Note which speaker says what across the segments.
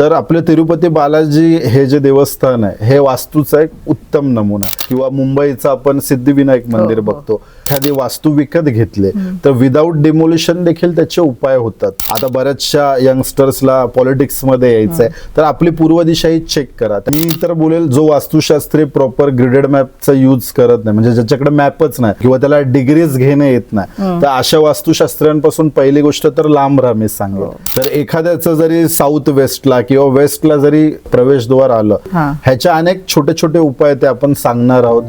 Speaker 1: तर आपले तिरुपती बालाजी हे जे देवस्थान आहे हे वास्तूचा एक उत्तम नमुना. किंवा मुंबईचं आपण सिद्धिविनायक मंदिर
Speaker 2: हो, हो.
Speaker 1: बघतो एखादी वास्तू विकत घेतले. तर विदाऊट डिमोलिशन देखील त्याचे उपाय होतात. आता बऱ्याचशा यंगस्टर्सला पॉलिटिक्समध्ये यायचंय. तर आपली पूर्व दिशा ही चेक करा. मी तर बोलेल जो वास्तुशास्त्री प्रॉपर ग्रिडेड मॅपचा यूज करत नाही म्हणजे ज्याच्याकडे मॅपच नाही किंवा त्याला डिग्रीज घेणे येत नाही तर अशा वास्तुशास्त्र्यांपासून पहिली गोष्ट तर लांब राहा मी सांगेल. तर एखाद्याचं जरी साऊथ वेस्टला किंवा वेस्टला जरी प्रवेशद्वार आलं. ह्याच्या अनेक छोटे छोटे उपाय ते आपण सांगणार आहोत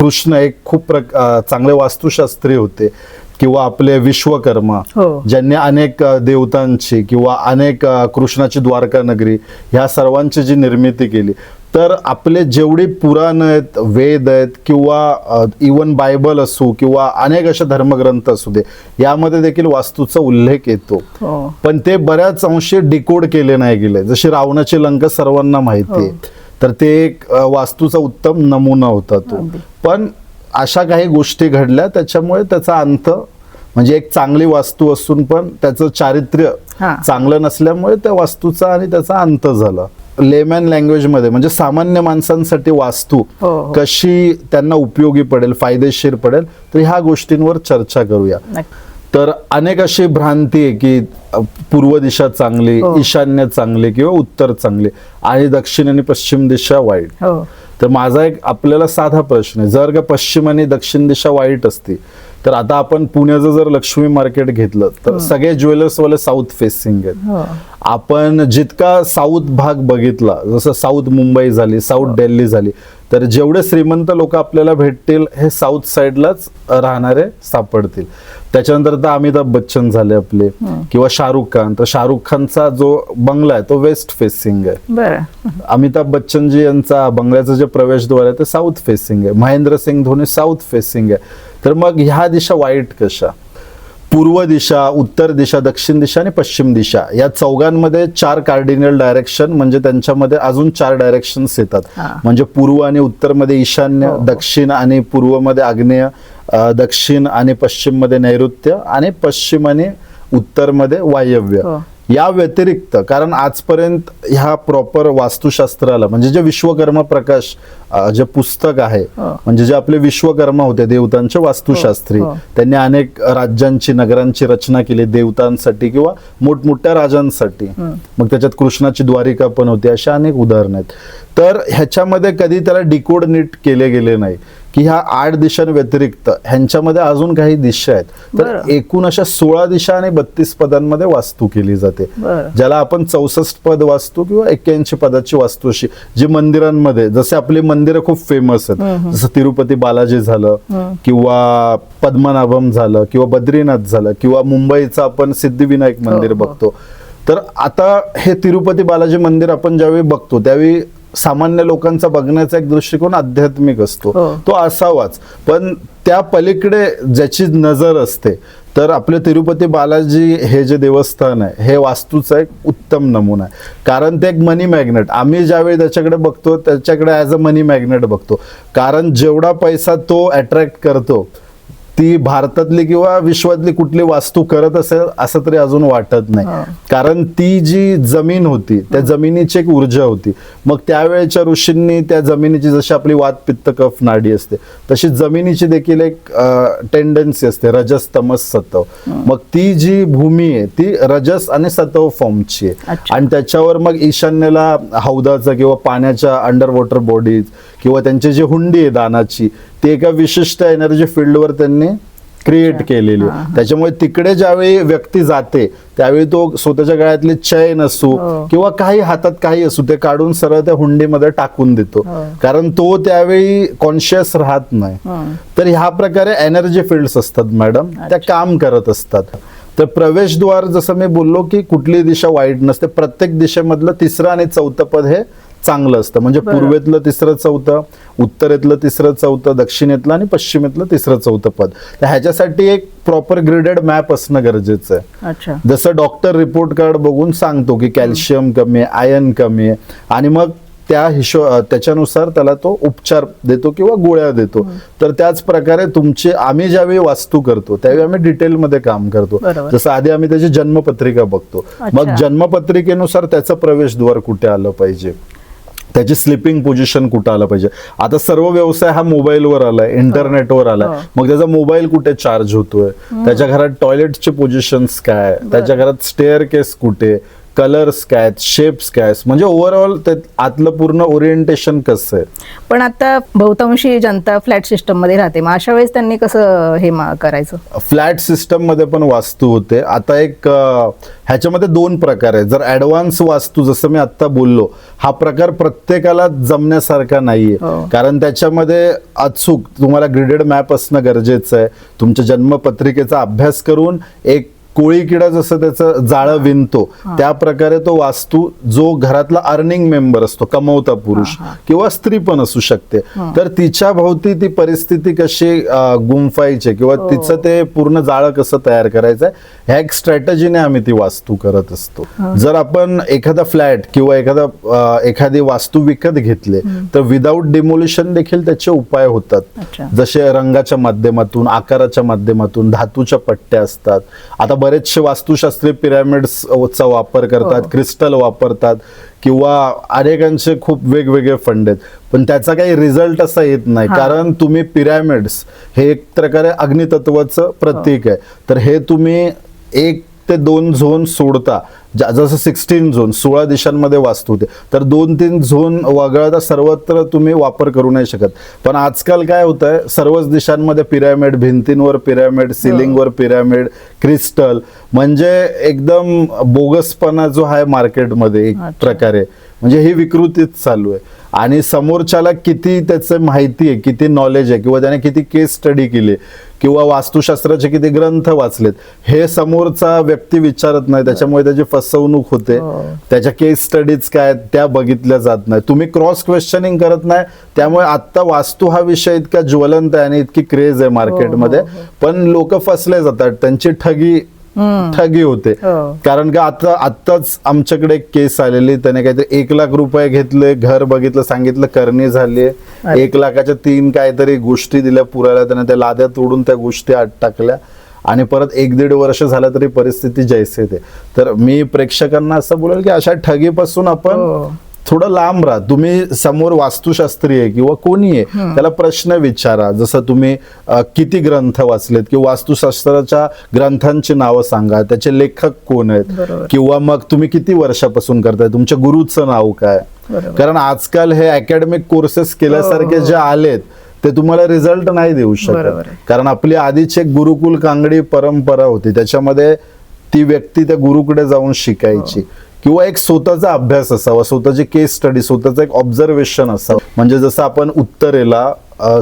Speaker 1: कृष्ण एक खूप चांगले वास्तुशास्त्री होते किंवा आपले विश्वकर्मा
Speaker 2: हो.
Speaker 1: ज्यांनी अनेक देवतांची किंवा अनेक कृष्णाची द्वारका नगरी ह्या सर्वांची जी निर्मिती केली तर आपले जेवढी पुराण आहेत वेद आहेत किंवा इवन बायबल असू किंवा अनेक अशा धर्मग्रंथ असू दे यामध्ये देखील वास्तूचा उल्लेख येतो.
Speaker 2: हो.
Speaker 1: पण ते बऱ्याच अंशी डिकोड केले नाही गेले. जशी रावणाची लंका सर्वांना माहिती आहे. तर ते एक वास्तूचा उत्तम नमुना होता तो. पण अशा काही गोष्टी घडल्या त्याच्यामुळे त्याचा अंत म्हणजे एक चांगली वास्तू असून पण त्याचं चारित्र्य
Speaker 2: हा.
Speaker 1: चांगलं नसल्यामुळे त्या वास्तूचा आणि त्याचा अंत झाला. लेमॅन लँग्वेजमध्ये म्हणजे सामान्य माणसांसाठी वास्तू
Speaker 2: हो, हो.
Speaker 1: कशी त्यांना उपयोगी पडेल फायदेशीर पडेल तर ह्या गोष्टींवर चर्चा करूया. तर अनेक अशी भ्रांती आहे की पूर्व दिशा चांगली
Speaker 2: हो.
Speaker 1: ईशान्य चांगली किंवा उत्तर चांगली आणि दक्षिण आणि पश्चिम दिशा वाईट तर माझा एक आपल्याला साधा प्रश्न आहे जर का पश्चिम आणि दक्षिण दिशा वाईट असती तर आता आपण पुण्याचं जर लक्ष्मी मार्केट घेतलं तर सगळे ज्वेलर्स वाले साऊथ फेसिंग आहेत. आपण जितका साऊथ भाग बघितला जसं साऊथ मुंबई झाली साऊथ दिल्ली झाली तर जेवढे श्रीमंत लोक आपल्याला भेटतील हे साऊथ साईडलाच राहणारे सापडतील. त्याच्यानंतर तर अमिताभ बच्चन झाले आपले किंवा शाहरुख खान. तर शाहरुख खानचा जो बंगला आहे तो वेस्ट फेसिंग आहे. अमिताभ बच्चनजी यांचा बंगल्याचं जे प्रवेशद्वार आहे ते साऊथ फेसिंग आहे. महेंद्र सिंग धोनी साऊथ फेसिंग आहे. तर मग ह्या दिशा वाईट कशा? पूर्व दिशा उत्तर दिशा दक्षिण दिशा आणि पश्चिम दिशा या चौघांमध्ये चार कार्डिनल डायरेक्शन म्हणजे त्यांच्यामध्ये अजून चार डायरेक्शन्स येतात. म्हणजे पूर्व आणि उत्तरमध्ये ईशान्य
Speaker 2: हो, हो.
Speaker 1: दक्षिण आणि पूर्वमध्ये आग्नेय दक्षिण आणि पश्चिममध्ये नैऋत्य आणि पश्चिम आणि उत्तरमध्ये वायव्य
Speaker 2: हो.
Speaker 1: या व्यतिरिक्त कारण आजपर्यंत ह्या प्रॉपर वास्तुशास्त्राला म्हणजे जे विश्वकर्मा प्रकाश जे पुस्तक आहे. म्हणजे जे आपले विश्वकर्मा होते देवतांचे वास्तुशास्त्री
Speaker 2: हो, हो.
Speaker 1: त्यांनी अनेक राज्यांची नगरांची रचना केली देवतांसाठी किंवा मोठमोठ्या राजांसाठी मग त्याच्यात कृष्णाची द्वारिका पण होती अशा अनेक उदाहरण आहेत तर ह्याच्यामध्ये कधी त्याला डिकोड नीट केले गेले नाही की ह्या आठ दिशांव्यतिरिक्त ह्यांच्यामध्ये अजून काही दिशा आहेत तर. एकूण अशा सोळा दिशा आणि बत्तीस पदांमध्ये वास्तू केली जाते. ज्याला आपण चौसष्ट पद वास्तू किंवा एक्क्याऐंशी पदाची वास्तू अशी जी मंदिरांमध्ये जसे आपली मंदिरं खूप फेमस आहेत जसं तिरुपती बालाजी झालं किंवा पद्मनाभम झालं किंवा बद्रीनाथ झालं किंवा मुंबईचं आपण सिद्धिविनायक मंदिर
Speaker 2: हो, हो.
Speaker 1: बघतो तर आता हे तिरुपती बालाजी मंदिर आपण ज्यावेळी बघतो त्यावेळी सामान्य लोकांचा बघण्याचा एक दृष्टिकोन आध्यात्मिक असतो.
Speaker 2: हो.
Speaker 1: तो असावाच. पण त्या पलीकडे ज्याची नजर असते तर आपले तिरुपती बालाजी हे जे देवस्थान आहे हे वास्तूचा एक उत्तम नमुना आहे. कारण ते एक मनी मॅग्नेट आम्ही ज्यावेळी त्याच्याकडे बघतो त्याच्याकडे ॲज अ मनी मॅग्नेट बघतो. कारण जेवढा पैसा तो अट्रॅक्ट करतो ती भारतातली किंवा विश्वातली कुठली वास्तू करत असेल असं तरी अजून वाटत नाही. कारण ती जी जमीन होती त्या जमिनीची एक ऊर्जा होती. मग त्यावेळेच्या ऋषींनी त्या जमिनीची जशी आपली वात पित्त कफ नाडी असते तशी जमिनीची देखील एक टेंडन्सी असते रजस तमस सत्व. मग ती जी भूमी आहे ती रजस आणि सत्व फॉर्मची आहे. आणि त्याच्यावर मग ईशान्येला हौदाचं किंवा पाण्याच्या अंडर वॉटर बॉडीज किंवा त्यांची जी हुंडी आहे दानाची ती एका विशिष्ट एनर्जी फील्डवर त्यांनी क्रिएट केलेली. त्याच्यामुळे तिकडे ज्यावेळी व्यक्ती जाते त्यावेळी तो स्वतःच्या गळ्यातले चैन असू
Speaker 2: हो.
Speaker 1: किंवा काही हातात काही असू ते काढून सरळ त्या हुंडीमध्ये टाकून देतो
Speaker 2: हो.
Speaker 1: कारण तो त्यावेळी कॉन्शियस राहत नाही. तर ह्या प्रकारे एनर्जी फील्ड्स असतात मॅडम त्या काम करत असतात तर प्रवेशद्वार जसं मी बोललो की कुठली दिशा वाईट नसते प्रत्येक दिशेमधलं तिसरं आणि चौथं पद हे चांगलं असतं. म्हणजे. पूर्वेतलं तिसरं चौथं उत्तरेतलं तिसरं चौथं दक्षिणेतलं आणि पश्चिमेतलं तिसरं चौथं पद. तर ह्याच्यासाठी एक प्रॉपर ग्रेडेड मॅप असणं गरजेचं आहे. जसं डॉक्टर रिपोर्ट कार्ड बघून सांगतो की कॅल्शियम कमी आहे आयर्न कमी आहे. आणि मग त्या हिशो त्याच्यानुसार त्याला तो उपचार देतो किंवा गोळ्या देतो. तर त्याच प्रकारे तुमची आम्ही ज्यावेळी वास्तू करतो त्यावेळी आम्ही डिटेलमध्ये काम करतो. जसं आधी आम्ही त्याची जन्मपत्रिका बघतो. मग. जन्मपत्रिकेनुसार त्याचं प्रवेशद्वार कुठे आलं पाहिजे? त्याची स्लिपिंग पोझिशन कुठं आलं पाहिजे? आता सर्व व्यवसाय हा मोबाईलवर आलाय इंटरनेटवर आलाय.
Speaker 2: हो.
Speaker 1: मग त्याचा मोबाईल कुठे चार्ज होतोय? त्याच्या घरात टॉयलेटचे पोझिशन्स काय? त्याच्या घरात स्टेअर केस कुठे? कलर्स काय आहेत शेप्स काय? म्हणजे ओव्हरऑल आतलं पूर्ण ओरिएंटेशन कसं आहे?
Speaker 2: पण आता बहुतांशी जनता फ्लॅट सिस्टममध्ये राहते. मग अशा वेळेस त्यांनी कसं हे करायचं?
Speaker 1: फ्लॅट सिस्टममध्ये पण वास्तू होते. आता एक ह्याच्यामध्ये दोन प्रकार आहे जर ऍडव्हान्स वास्तू जसं मी आता बोललो हा प्रकार प्रत्येकाला जमण्यासारखा नाहीये.
Speaker 2: हो.
Speaker 1: कारण त्याच्यामध्ये अचूक तुम्हाला ग्रिडेड मॅप असणं गरजेचं आहे. तुमच्या जन्मपत्रिकेचा अभ्यास करून एक कोळी किडा जसं त्याचं जाळं विणतो त्या प्रकारे तो वास्तू जो घरातला अर्निंग मेंबर असतो कमवता पुरुष किंवा स्त्री पण असू शकते. तर तिच्या भोवती ती परिस्थिती कशी गुंफायची किंवा तिचं ते पूर्ण जाळं कसं तयार करायचं ह्या एक स्ट्रॅटजीने आम्ही ती वास्तू करत असतो. जर आपण एखादा फ्लॅट किंवा एखादा एखादी वास्तू विकत घेतले तर विदाऊट डिमोलिशन देखील त्याचे उपाय होतात. जसे रंगाच्या माध्यमातून आकाराच्या माध्यमातून धातूच्या पट्ट्या असतात. आता बरेचसे वास्तुशास्त्री पिरामिड्सचा वापर करतात
Speaker 2: हो.
Speaker 1: क्रिस्टल वापरतात किंवा अनेकांचे खूप वेगवेगळे फंड आहेत पण त्याचा काही रिझल्ट असा येत नाही. कारण तुम्ही पिरामिड्स हे एक प्रकारे अग्नितत्वाचं प्रतीक आहे तर हे तुम्ही एक ते दोन झोन सोडता. जसं सिक्स्टीन झोन सोळा दिशांमध्ये वास्तू होते. तर दोन तीन झोन वगळता सर्वत्र तुम्ही वापर करू नाही शकत. पण आजकाल काय होत आहे सर्वच दिशांमध्ये पिरॅमिड भिंतींवर पिरॅमिड सिलिंगवर पिरॅमिड क्रिस्टल म्हणजे एकदम बोगसपणा जो आहे मार्केटमध्ये एक. प्रकारे. म्हणजे ही विकृतीच चालू आहे. आणि समोरच्याला किती त्याचं माहिती आहे किती नॉलेज आहे किंवा त्याने किती केस स्टडी केली किंवा वास्तुशास्त्राचे किती ग्रंथ वाचलेत हे समोरचा व्यक्ती विचारत नाही. त्याच्यामुळे त्याची फसवणूक होते.
Speaker 2: हो.
Speaker 1: त्याच्या केस स्टडीज काय त्या बघितल्या जात नाही तुम्ही क्रॉस क्वेश्चनिंग करत नाही त्यामुळे आता वास्तू हा विषय इतका ज्वलंत आहे आणि इतकी क्रेज आहे मार्केटमध्ये पण लोक फसले जातात. त्यांची ठगी. ठगी होते
Speaker 2: हो.
Speaker 1: कारण का आता आत्ताच आमच्याकडे एक केस आलेली त्याने काहीतरी एक लाख रुपये घेतले घर बघितलं सांगितलं करणी झाली. एक लाखाच्या तीन काहीतरी गोष्टी दिल्या पुरायला त्याने त्या लाद्या तोडून त्या गोष्टी आत टाकल्या आणि परत एक दीड वर्ष झालं तरी परिस्थिती जैसे ते तर मी प्रेक्षकांना असं बोलेल की अशा ठगीपासून आपण
Speaker 2: हो.
Speaker 1: थोडं लांब राहा. तुम्ही समोर वास्तुशास्त्री आहे किंवा कोणी आहे त्याला प्रश्न विचारा. जसं तुम्ही किती ग्रंथ वाचलेत किंवा वास्तुशास्त्राच्या ग्रंथांची नावं सांगा. त्याचे लेखक कोण आहेत. किंवा मग तुम्ही किती वर्षापासून करताय? तुमच्या गुरुचं नाव काय. कारण आजकाल हे अकॅडमिक कोर्सेस केल्यासारखे जे आलेत ते तुम्हाला रिझल्ट नाही देऊ शकत. कारण आपली आधीची एक गुरुकुल कांगडी परंपरा होती. त्याच्यामध्ये ती व्यक्ती त्या गुरुकडे जाऊन शिकायची. किंवा एक स्वतःचा अभ्यास असावा स्वतःची केस स्टडी स्वतःचं एक ऑब्झर्वेशन असावं म्हणजे जसं आपण उत्तरेला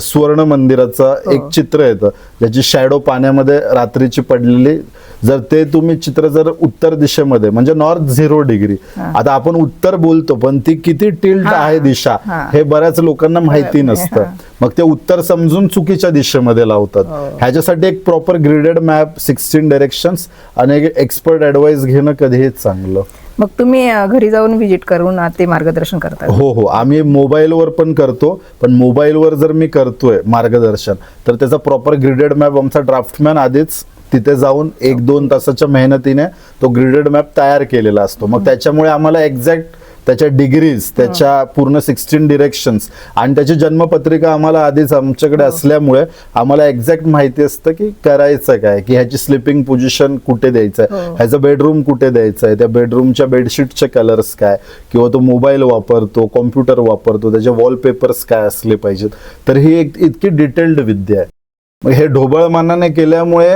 Speaker 1: सुवर्ण मंदिराचं एक चित्र येतं ज्याची शॅडो पाण्यामध्ये रात्रीची पडलेली जर ते तुम्ही चित्र जर उत्तर दिशेमध्ये म्हणजे नॉर्थ झिरो डिग्री आता आपण उत्तर बोलतो पण ती किती टिल्ट
Speaker 2: हा.
Speaker 1: आहे दिशा
Speaker 2: हा.
Speaker 1: हे बऱ्याच लोकांना माहिती. नसतं
Speaker 2: हा.
Speaker 1: मग ते उत्तर समजून चुकीच्या दिशेमध्ये लावतात
Speaker 2: हो.
Speaker 1: ह्याच्यासाठी एक proper gridded map sixteen directions आणि एक्सपर्ट ऍडवाइस घेणं कधीही चांगलं
Speaker 2: मग तुम्ही घरी जाऊन व्हिजिट करून ते मार्गदर्शन करता.
Speaker 1: हो हो. आम्ही मोबाईलवर पण करतो पण मोबाईलवर जर मी करतोय मार्गदर्शन तर त्याचा प्रॉपर ग्रिडेड मॅप आमचा ड्राफ्टमॅन आधीच तिथे जाऊन एक दोन तासाच्या मेहनतीने तो ग्रिडेड मॅप तयार केलेला असतो. मग त्याच्यामुळे आम्हाला एक्झॅक्ट त्याच्या डिग्रीज त्याच्या पूर्ण सिक्स्टीन डिरेक्शन्स आणि त्याची जन्मपत्रिका आम्हाला आधीच आमच्याकडे असल्यामुळे आम्हाला एक्झॅक्ट माहिती असतं की करायचं काय की ह्याची स्लिपिंग पोझिशन कुठे द्यायचं आहे
Speaker 2: हो.
Speaker 1: ह्याचं बेडरूम कुठे द्यायचं आहे त्या बेडरूमच्या बेडशीटचे कलर्स काय किंवा तो मोबाईल वापरतो कॉम्प्युटर वापरतो त्याचे वॉलपेपर्स काय असले पाहिजेत. तर ही एक इतकी डिटेल्ड विद्या आहे. हे ढोबळ मानाने केल्यामुळे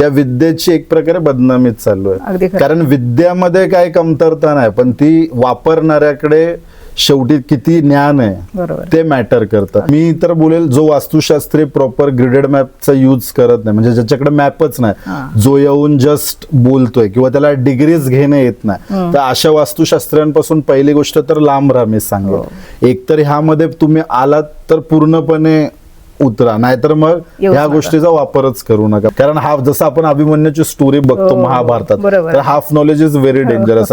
Speaker 1: त्या विद्येची एक प्रकारे बदनामीच चालू आहे. कारण विद्यामध्ये काय कमतरता नाही पण ती वापरणाऱ्याकडे शेवटी किती ज्ञान आहे ते मॅटर करतं. मी तर बोलेल जो वास्तुशास्त्री प्रॉपर ग्रिडेड मॅपचा यूज करत नाही म्हणजे ज्याच्याकडे मॅपच
Speaker 2: हा.
Speaker 1: नाही जो येऊन जस्ट बोलतोय किंवा त्याला डिग्रीज घेणे येत नाही. तर अशा वास्तुशास्त्र्यांपासून पहिली गोष्ट तर लांब राहा मी
Speaker 2: हो.
Speaker 1: सांगेल एकतर ह्यामध्ये तुम्ही आलात तर पूर्णपणे उतरा नाहीतर मग ह्या. गोष्टीचा वापरच करू नका कारण हा जसं आपण अभिमन्यूची स्टोरी बघतो
Speaker 2: हो,
Speaker 1: महाभारतात. तर half knowledge is very dangerous